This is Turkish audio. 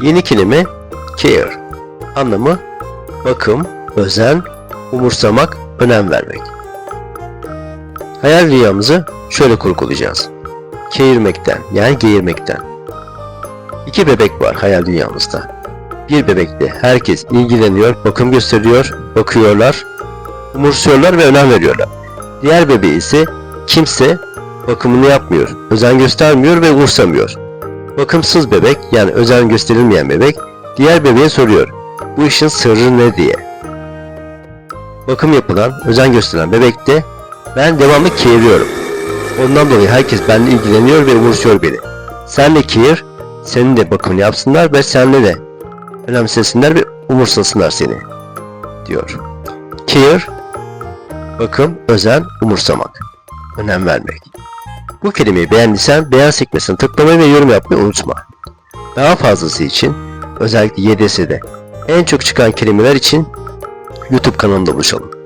Yeni kelime care. Anlamı bakım, özen, umursamak, önem vermek. Hayal dünyamızı şöyle kurgulayacağız. Keğirmekten yani geğirmekten. İki bebek var hayal dünyamızda. Bir bebekte herkes ilgileniyor, bakım gösteriyor, bakıyorlar, umursuyorlar ve önem veriyorlar. Diğer bebeği ise kimse bakımını yapmıyor, özen göstermiyor ve umursamıyor. Bakımsız bebek yani özen gösterilmeyen bebek diğer bebeğe soruyor. Bu işin sırrı ne diye. Bakım yapılan, özen gösteren bebek de ben devamlı keğiriyorum. Ondan dolayı herkes benimle ilgileniyor ve umursuyor beni. Sen de keğir, senin de bakımını yapsınlar ve senle de önemsesinler ve umursasınlar seni diyor. Care, bakım, özen, umursamak, önem vermek. Bu kelimeyi beğendiysen beğen sekmesine tıklamayı ve yorum yapmayı unutma. Daha fazlası için özellikle YDS'de en çok çıkan kelimeler için YouTube kanalında buluşalım.